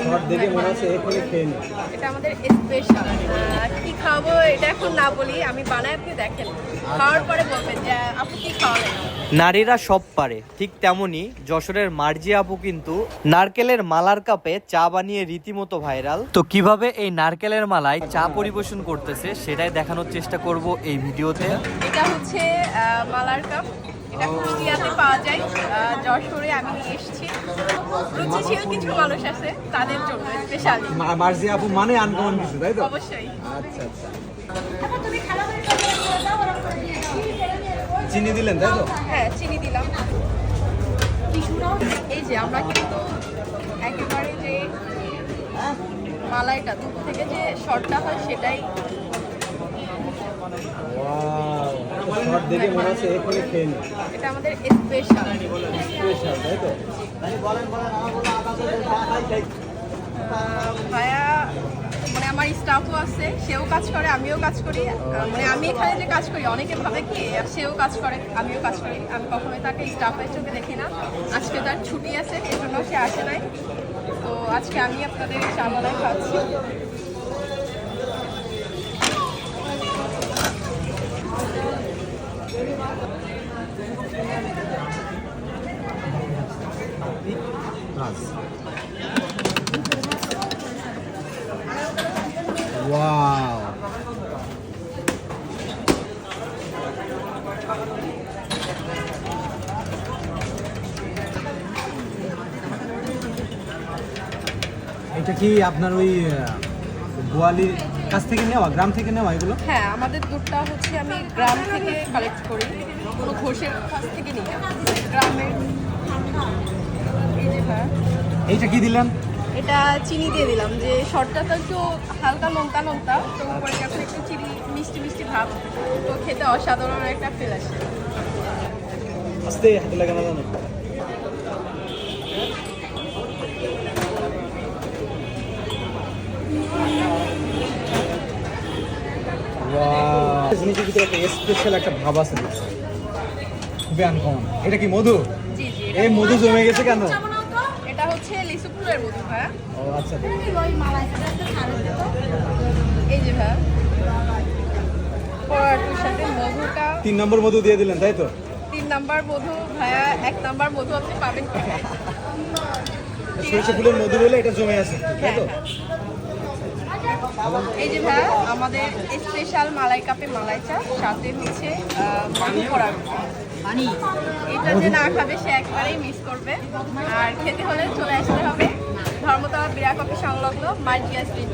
Short দেখে মনে হচ্ছে এক্ষুনি খেয়ে নি। এটা আমাদের স্পেশাল কি খাব এটা এখন না বলি আমি বানাই আপনি দেখেন। খাওয়ার পরে বলবেন যে আপু কি খাওয়ালেন? নারীরা সব পারে ঠিক তেমনি যশোরের মার্জি আপু কিন্তু নারকেলের মালার কাপে চা বানিয়ে রীতিমতো ভাইরাল। তো কীভাবে এই নারকেলের মালায় চা পরিবেশন করতেছে সেটাই দেখানোর চেষ্টা করব এই ভিডিওতে। এটা হচ্ছে মালার কাপ। এটা কুষ্টিয়াতে পাওয়া যায়। যশোরে আমি এসেছি। রুচিশীল কিছু মানুষ আছে তাদের জন্য স্পেশালি মার্জি আপু মানে আনকমন কিছু তাই তো? অবশ্যই। আচ্ছা আচ্ছা। চিনি দিলেন তাই তো? হ্যাঁ চিনি দিলাম। এই যে আমরা কিন্তু একেবারে যে মালাইটা দুধ থেকে যে শর্টটা হয় সেটাই দেখে মনে হচ্ছে এক্ষুনি খেয়ে এটা আমাদের স্পেশাল স্পেশাল তাই তো? ভাইয়া মানে আমার স্টাফও আছে, সেও কাজ করে, আমিও কাজ করি। মানে আমি এখানে যে কাজ করি, অনেকে ভাবে কি সেও কাজ করে, আমিও কাজ করি। আমি কখনোই তাকে স্টাফের চোখে দেখি না। আজকে তার ছুটি আছে এই সে আসে নাই। তো আজকে আমি আপনাদের চামালায় খাচ্ছি। ওয়াও এটা কি আপনার ওই গোয়ালির কাছ থেকে নেওয়া, গ্রাম থেকে নেওয়া এগুলো? হ্যাঁ আমাদের দুধটা হচ্ছে আমি গ্রাম থেকে কালেক্ট করি। কোনো ঘোষের কাছ থেকে নিই গ্রামের এইটা কি দিলেন? এটা চিনি দিয়ে দিলাম যে শর্টটা তো একটু হালকা নোনতা নোনতা তো উপরে যখন একটু চিনি মিষ্টি মিষ্টি ভাব তো খেতে অসাধারণ একটা ফিল আসে। আস্তে হাতে লাগে না? জানো জিনিসের ভিতরে একটা স্পেশাল একটা ভাব আছে। খুবই আনকমন এটা কি মধু? এই মধু জমে গেছে কেন? এটা হচ্ছে লিচু ফুলের মধু ভাইয়া। ও আচ্ছা এই যে ভাইয়া। পরোটার সাথে মধুটা। তিন নম্বর মধু দিয়ে দিলেন তাই তো? তিন নাম্বার মধু ভাইয়া এক নাম্বার মধু আপনি পাবেন? সরিষা ফুলের মধু বলে এটা জমে আছে তাই তো? এই যে ভাই আমাদের স্পেশাল মালাই কাপে মালাই চা সাথে হচ্ছে মধু পড়া। এটা যে না খাবে সে একবারেই মিস করবে। আর খেতে হলে চলে আসতে হবে। ধর্মতলা বিরা কফি সংলগ্ন মার্জিয়া স্ট্রিট